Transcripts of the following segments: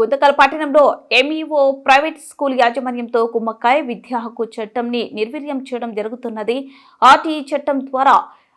గుంతకల్ పట్టణంలో MEO private school యాజమాన్యంతో కుమ్మక్కాయ విద్యా హక్కు చట్టంని నిర్వీర్యం చేయడం జరుగుతున్నది. ఆర్టీఈ చట్టం ద్వారా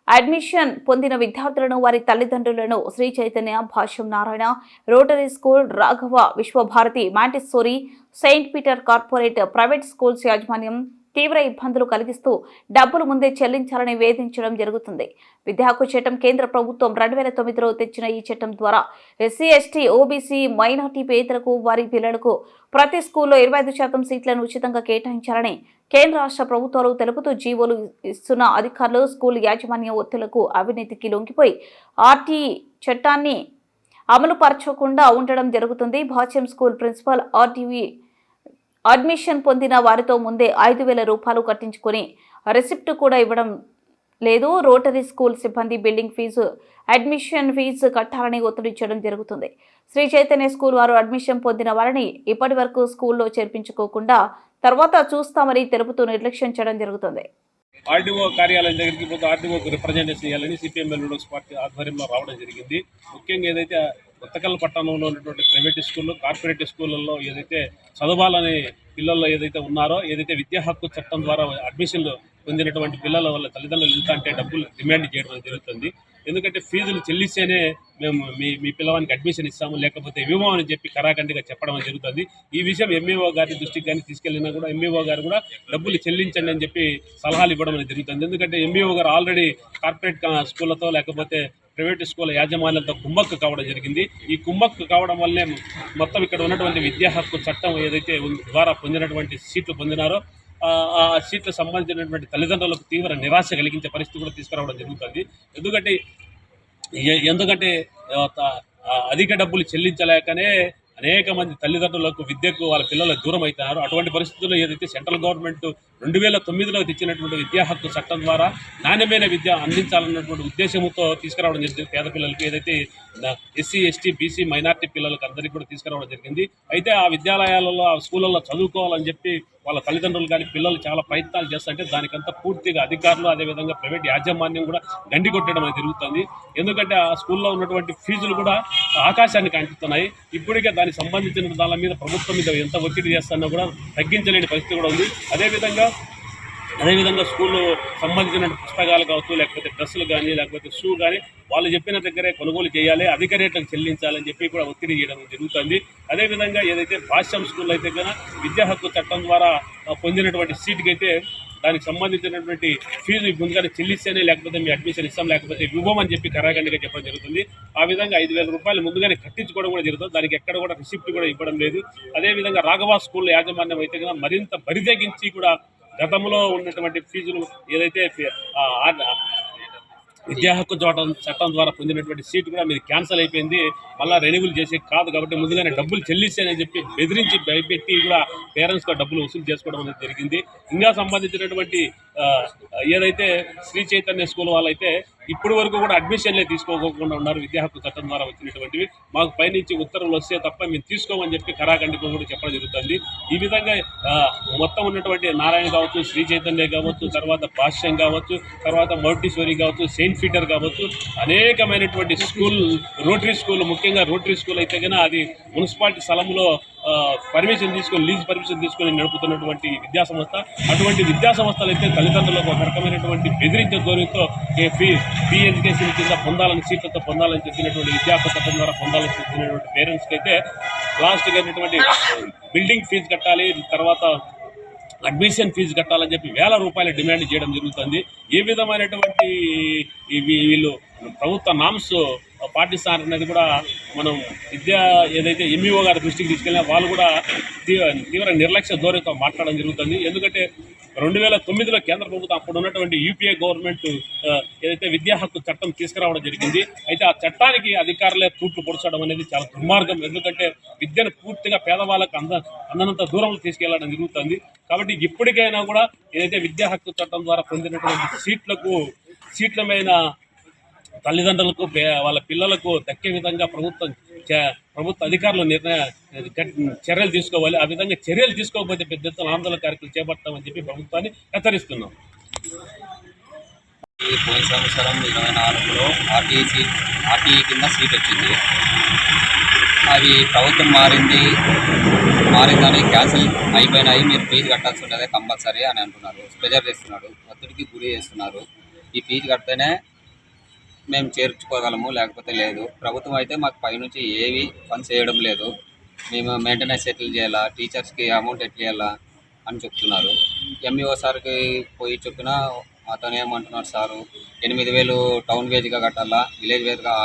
అడ్మిషన్ పొందిన విద్యార్థులను వారి తల్లిదండ్రులను Shri Chaitanya Bhashyam Narayana Rotary school Raghava Vishwabharati Montessori Saint Peter corporate private schools యాజమాన్యం తీవ్ర ఇబ్బందులు కలిగిస్తూ డబ్బులు ముందే చెల్లించాలని వేధించడం జరుగుతుంది. విద్యా హక్కు చట్టం కేంద్ర ప్రభుత్వం రెండు వేల తొమ్మిదిలో తెచ్చిన ఈ చట్టం ద్వారా ఎస్సీ ఎస్టీ ఓబీసీ మైనార్టీ పేదలకు వారి పిల్లలకు ప్రతి స్కూల్లో ఇరవై ఐదు శాతం సీట్లను ఉచితంగా కేటాయించాలని కేంద్ర రాష్ట్ర ప్రభుత్వాలు తెలుపుతూ జీవోలు ఇస్తున్న అధికారులు స్కూల్ యాజమాన్య ఒత్తులకు అవినీతికి లొంగిపోయి ఆర్టీ చట్టాన్ని అమలుపరచకుండా ఉండడం జరుగుతుంది. Bhashyam school principal RTV admission పొందిన వారితో ముందే ఐదు వేల రూపాయలు కట్టించుకొని రిసిప్ట్ కూడా ఇవ్వడం లేదు. రోటరీ స్కూల్ సిబ్బంది బిల్డింగ్ ఫీజు అడ్మిషన్ ఫీజు కట్టాలని ఒత్తిడి చేయడం జరుగుతుంది. శ్రీ చైతన్య స్కూల్ వారు అడ్మిషన్ పొందిన వారిని ఇప్పటి వరకు స్కూల్లో చేర్పించుకోకుండా తర్వాత చూస్తామని తెలుపుతూ నిర్లక్ష్యం చేయడం జరుగుతుంది. ఆర్డీఓ కార్యాలయం దగ్గరికి పోతే ఆర్డీఓకి రిప్రజెంటేషన్ చేయాలని సిపిఎంఎల్ పార్టీ ఆధ్వర్యంలో రావడం జరిగింది. ముఖ్యంగా ఏదైతే కొత్తకల్ పట్టణంలో ఉన్నటువంటి ప్రైవేట్ స్కూళ్ళు కార్పొరేట్ స్కూళ్ళల్లో ఏదైతే చదవాలని పిల్లల్లో ఏదైతే ఉన్నారో ఏదైతే విద్యా హక్కు చట్టం ద్వారా అడ్మిషన్లు పొందినటువంటి పిల్లల వల్ల తల్లిదండ్రులు ఎంత అంటే డబ్బులు డిమాండ్ చేయడం జరుగుతుంది. ఎందుకంటే ఫీజులు చెల్లిస్తేనే మేము మీ మీ పిల్లవానికి అడ్మిషన్ ఇస్తాము లేకపోతే ఇవ్వము అని చెప్పి కరాఖండిగా చెప్పడం జరుగుతుంది. ఈ విషయం ఎంఈఓ గారి దృష్టికి కానీ తీసుకెళ్ళినా కూడా ఎంఈఓ గారు కూడా డబ్బులు చెల్లించండి అని చెప్పి సలహాలు ఇవ్వడం అనేది జరుగుతుంది. ఎందుకంటే ఎంఈఓ గారు ఆల్రెడీ కార్పొరేట్ స్కూళ్ళతో లేకపోతే ప్రైవేట్ స్కూల్ యాజమాన్యాలతో కుంభక్కు కావడం జరిగింది. ఈ కుంభక్కు కావడం వల్లే మొత్తం ఇక్కడ ఉన్నటువంటి విద్యా హక్కు చట్టం ఏదైతే ద్వారా పొందినటువంటి సీట్లు పొందినారో ఆ- ఆ సీట్లకు సంబంధించినటువంటి తల్లిదండ్రులకు తీవ్ర నిరాశ కలిగించే పరిస్థితి కూడా తీసుకురావడం జరుగుతుంది. ఎందుకంటే ఎందుకంటే అధిక డబ్బులు చెల్లించలేకనే అనేక మంది తల్లిదండ్రులకు విద్యకు వాళ్ళ పిల్లలు దూరం అవుతున్నారు అటువంటి పరిస్థితుల్లో ఏదైతే సెంట్రల్ గవర్నమెంట్ రెండు వేల తొమ్మిదిలో తెచ్చినటువంటి విద్యా హక్కు చట్టం ద్వారా నాణ్యమైన విద్య అందించాలన్నటువంటి ఉద్దేశంతో తీసుకురావడం జరిగింది. పేద పిల్లలకి ఏదైతే ఎస్సీ ఎస్టీ బీసీ మైనార్టీ పిల్లలకు అందరికీ కూడా తీసుకురావడం జరిగింది. అయితే ఆ విద్యాలయాలలో ఆ స్కూళ్ళల్లో చదువుకోవాలని చెప్పి వాళ్ళ తల్లిదండ్రులు కానీ పిల్లలు చాలా ప్రయత్నాలు చేస్తుంటే దానికంతా పూర్తిగా అధికారులు అదేవిధంగా ప్రైవేట్ యాజమాన్యం కూడా గండి కొట్టడం అనేది జరుగుతుంది. ఎందుకంటే ఆ స్కూల్లో ఉన్నటువంటి ఫీజులు కూడా ఆకాశానికి అంటుతున్నాయి. ఇప్పటికే దానికి సంబంధించిన దాని మీద ప్రభుత్వం మీద ఎంత ఒత్తిడి చేస్తున్నా కూడా తగ్గించలేని పరిస్థితి కూడా ఉంది. అదేవిధంగా అదేవిధంగా స్కూల్లో సంబంధించిన పుస్తకాలు కావచ్చు లేకపోతే డ్రెస్సులు కానీ లేకపోతే షూ కానీ వాళ్ళు చెప్పిన దగ్గరే కొనుగోలు చేయాలి అధిక రేట్లకు చెల్లించాలని చెప్పి కూడా ఒత్తిడి చేయడం జరుగుతుంది. అదేవిధంగా ఏదైతే భాష్యం స్కూల్ అయితే కనుక విద్యా హక్కు చట్టం ద్వారా పొందినటువంటి సీట్కి అయితే దానికి సంబంధించినటువంటి ఫీజు ముందుగానే చెల్లిస్తేనే లేకపోతే మీ అడ్మిషన్ ఇస్తాం లేకపోతే ఇవ్వమని చెప్పి కరాఖండిగా చెప్పడం జరుగుతుంది. ఆ విధంగా ఐదు వేల రూపాయలు ముందుగానే కట్టించుకోవడం కూడా జరుగుతుంది. దానికి ఎక్కడ కూడా రిసిప్ట్ కూడా ఇవ్వడం లేదు. అదేవిధంగా రాఘవ స్కూల్ యాజమాన్యం అయితే కదా మరింత బరిదగించి కూడా గతంలో ఉన్నటువంటి ఫీజులు ఏదైతే విద్యా హక్కు చోటం చట్టం ద్వారా పొందినటువంటి సీటు కూడా మీరు క్యాన్సిల్ అయిపోయింది. మళ్ళీ రెన్యువల్ చేసే కాదు కాబట్టి ముందుగానే డబ్బులు చెల్లిస్తానని చెప్పి బెదిరించి భయపెట్టి కూడా పేరెంట్స్ డబ్బులు వసూలు చేసుకోవడం అనేది జరిగింది. ఇంకా సంబంధించినటువంటి ఏదైతే శ్రీ చైతన్య స్కూల్ వాళ్ళైతే ఇప్పటి వరకు కూడా అడ్మిషన్లే తీసుకోకుండా ఉన్నారు. విద్యా హక్కు చట్టం ద్వారా వచ్చినటువంటివి. మాకు పైనుంచి ఉత్తర్వులు వస్తే తప్ప మేము తీసుకోమని చెప్పి కరాఖండిగా కూడా చెప్పడం జరుగుతుంది. ఈ విధంగా మొత్తం ఉన్నటువంటి నారాయణ కావచ్చు శ్రీ చైతన్య కావచ్చు తర్వాత భాష్యం కావచ్చు తర్వాత మౌంటీశ్వరి కావచ్చు సెయింట్ పీటర్ కావచ్చు అనేకమైనటువంటి స్కూల్ రోటరీ స్కూల్ ముఖ్యంగా రోటరీ స్కూల్ అయితే కనుక అది మున్సిపాలిటీ స్థలంలో పర్మిషన్ తీసుకొని లీజ్ పర్మిషన్ తీసుకొని నడుపుతున్నటువంటి విద్యా సంస్థ అటువంటి విద్యా సంస్థలు అయితే తల్లిదండ్రులకు ఒక రకమైనటువంటి బెదిరించే ధోరణితో ఫీ ఫీ ఎడ్యుకేషన్ కింద పొందాలని సీట్లతో పొందాలని చెప్పినటువంటి విద్యా పథకం ద్వారా పొందాలని చెప్పినటువంటి పేరెంట్స్కి అయితే లాస్ట్గా అయినటువంటి బిల్డింగ్ ఫీజు కట్టాలి తర్వాత అడ్మిషన్ ఫీజు కట్టాలని చెప్పి వేల రూపాయల డిమాండ్ చేయడం జరుగుతుంది. ఏ విధమైనటువంటి వీళ్ళు ప్రభుత్వ నామ్స్ పాటిస్తారనేది కూడా మనం విద్యా ఏదైతే ఎంఈఓ గారి దృష్టికి తీసుకెళ్ళినా వాళ్ళు కూడా తీవ్ర తీవ్ర నిర్లక్ష్య ధోరణితో మాట్లాడడం జరుగుతుంది. ఎందుకంటే రెండు వేల తొమ్మిదిలో కేంద్ర ప్రభుత్వం అప్పుడు ఉన్నటువంటి యూపీఏ గవర్నమెంట్ ఏదైతే విద్యా హక్కు చట్టం తీసుకురావడం జరిగింది అయితే ఆ చట్టానికి అధికారులే తూట్లు పొడచడం అనేది చాలా దుర్మార్గం. ఎందుకంటే విద్యను పూర్తిగా పేదవాళ్ళకు అంద అందనంత దూరంలో తీసుకెళ్ళడం జరుగుతుంది. కాబట్టి ఇప్పటికైనా కూడా ఏదైతే విద్యా హక్కు చట్టం ద్వారా పొందినటువంటి సీట్లకు సీట్ల మీద తల్లిదండ్రులకు వాళ్ళ పిల్లలకు దక్కే విధంగా ప్రభుత్వం ప్రభుత్వ అధికారులు నిర్ణయ చర్యలు తీసుకోవాలి. ఆ విధంగా చర్యలు తీసుకోకపోతే పెద్ద ఎత్తున ఆందోళన కార్యక్రమం చేపడతామని చెప్పి ప్రభుత్వాన్ని హెచ్చరిస్తున్నాం. ఈ పోయిన సంవత్సరం ఇరవై నాలుగులో ఆర్టీసీ ఆర్టీఈ కింద సీట్ వచ్చింది. అది ప్రభుత్వం మారింది మారిందని క్యాన్సిల్ అయిపోయినాయి. మీరు ఫీజు కట్టాల్సి ఉండేదే కంపల్సరీ అని అంటున్నారు. ప్రెజర్ చేస్తున్నాడు. ఒత్తిడికి గురి చేస్తున్నారు. ఈ ఫీజు కడితేనే మేము చేర్చుకోగలము లేకపోతే లేదు. ప్రభుత్వం అయితే మాకు పైనుంచి ఏవి ఫండ్స్ చేయడం లేదు. మేము మెయింటెనెన్స్ ఎట్లా చేయాలా టీచర్స్కి అమౌంట్ ఎట్లా ఇవ్వాలా అని చెప్తున్నారు. ఎంఈఓ సార్కి పోయి చెప్పినా అతను ఏమంటున్నారు సారు ఎనిమిది వేలు టౌన్ వేజ్గా కట్టాలా విలేజ్ వేజ్గా